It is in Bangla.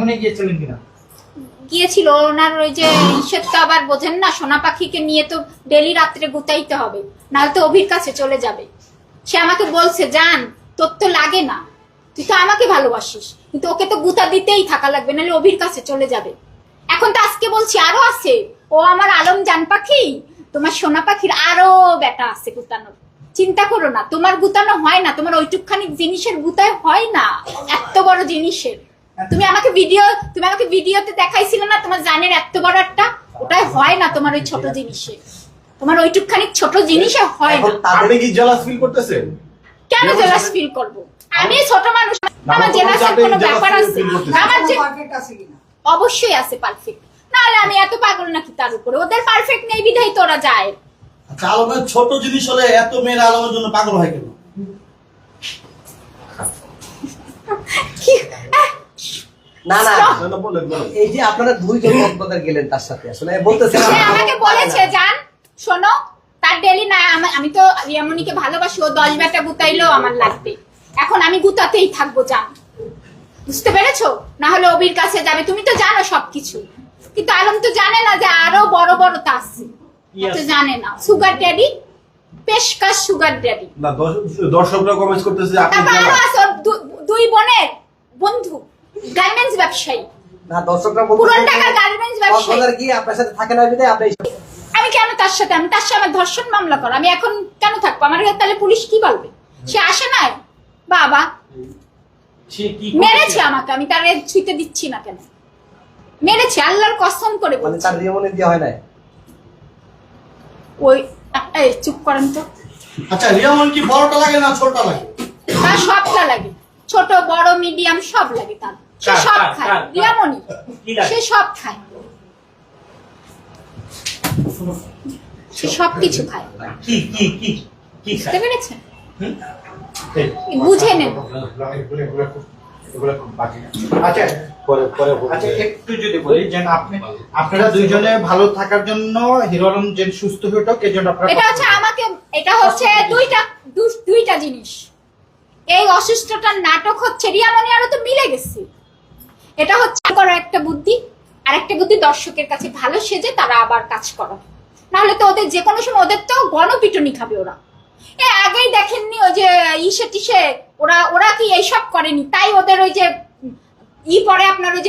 হানিমুনে গিয়েছিলেন কিনা? গিয়েছিল, ওনার ওই যে ঈশ্বর তো আবার বোঝেন না, সোনা পাখিকে নিয়ে তো ডেলি রাত্রে গুতাইতে হবে, নাহলে তো অভির কাছে চলে যাবে। সে আমাকে বলছে, জান, তোর তো লাগে না, তুই তো আমাকে ভালোবাসিস, কিন্তু ওকে তো গুতা দিতেই থাকা লাগবে, নাহলে অভির কাছে চলে যাবে। এখন তো আজকে বলছি, আরও আছে, ও আমার আলম জান পাখি, তোমার সোনা পাখির আরও বেটা আছে গুতানোর। চিন্তা করো না, তোমার গুতানো হয় না, তোমার ওইটুকখানি জিনিসের গুতায় হয় না, এত বড় জিনিসের। তুমি আমাকে ভিডিও তুমি আমাকে ভিডিওতে দেখাইছিলে না তোমার জানের এত বড় একটা? ওটাই হয় না তোমার ওই ছোট জিনিসে। তোমার ওইটুকখানি ছোট জিনিসে হয় না। আপনি কি জেলাস ফিল করতেছেন কেন জেলাস ফিল করব? আমি ছোট মানুষ আমার না, জেলাসের কোনো ব্যাপার আছে? আমার যে পারফেক্ট আছে কিনা? অবশ্যই আছে পারফেক্ট নাহলে আমি এত পাগল নাকি তার উপরে? ওদের পারফেক্ট নেই বিধাই তোরা যায়। আচ্ছা আলমের ছোট জিনিস হলে এত মেয়েরা আলমের জন্য পাগল হয় কেন? কি? না না। এই যে আপনারা দুইজন কক্সবাজার গেলেন তার সাথে আসলে বলতেছেন আমাকে বলেছে জান শোনো তার ডেলি না আমি- তো রিয়ামণিকে ভালোবাসি ও দশ বেটা গুতাইলেও আমার লাগবে। এখন আমি গুতাতেই থাকব জান। বুঝতে পেরেছ? না হলে অবির কাছে যাবে। তুমি তো জানো সবকিছু। কিন্তু আলম তো জানে না যে আরও বড় বড় তা আছে। তো জানে না। সুগার ড্যাডি পেশকাশ সুগার ড্যাডি না দর্শকরা কমেন্ট করতেছে আপনি আরও আছে দুই বোনের বন্ধু। গার্মেন্টস ব্যবসায়ী। না দর্শকরা পুরান বলতেছেন টাকার গার্মেন্টস ব্যবসায়ী। কক্সবাজার গিয়ে আপনার সাথে থাকে না বিধায় আপনি আমি কেন তার সাথে? আমি তার সাথে আমার ধর্ষণ মামলা করা। আমি এখন কেন থাকব? আমার কাছে তাহলে পুলিশ কি বলবে? সে আসে নাই? বাবা। মেরেছে আমাকে। আমি তার ছুঁতে দিচ্ছি না কেন? মেরেছে আল্লাহর কসম করে মানে তার রিমনে হয় না ওই এই চুপ করেন তো। আচ্ছা রিয়ামন কি বড়টা লাগে না ছোটটা লাগে? তার সবটা লাগে। ছোট বড় মিডিয়াম সব লাগে তার। খায় সে সব খায়। সে সব কিছু খায়। কি কি কি কি বুঝতে পেরেছেন? এই, বুঝে আচ্ছা পরে পরে আচ্ছা একটু যদি বলি যে আপনি আপনারা দুইজনে ভালো থাকার জন্য হিরো আলম যে সুস্থ হয়ে উঠুক এই আপনারা এটা হচ্ছে আমাকে এটা হচ্ছে দুইটা দুইটা জিনিস। এই অসুস্থটার নাটক হচ্ছে রিয়ামণি আরও তো মিলে গেছে। এটা হচ্ছে করা একটা বুদ্ধি। আর একটা বুদ্ধি দর্শকের কাছে ভালো সেজে তারা আবার কাজ করো। নাহলে তো ওদের যে কোনো সময় ওদের তো গণপিটনি খাবে ওরা। এ আগেই দেখেননি ওই যে ইসে টিসে ওরা ওরা কি এইসব করেনি? তাই ওদের ওই যে ই পরে আপনার ওই যে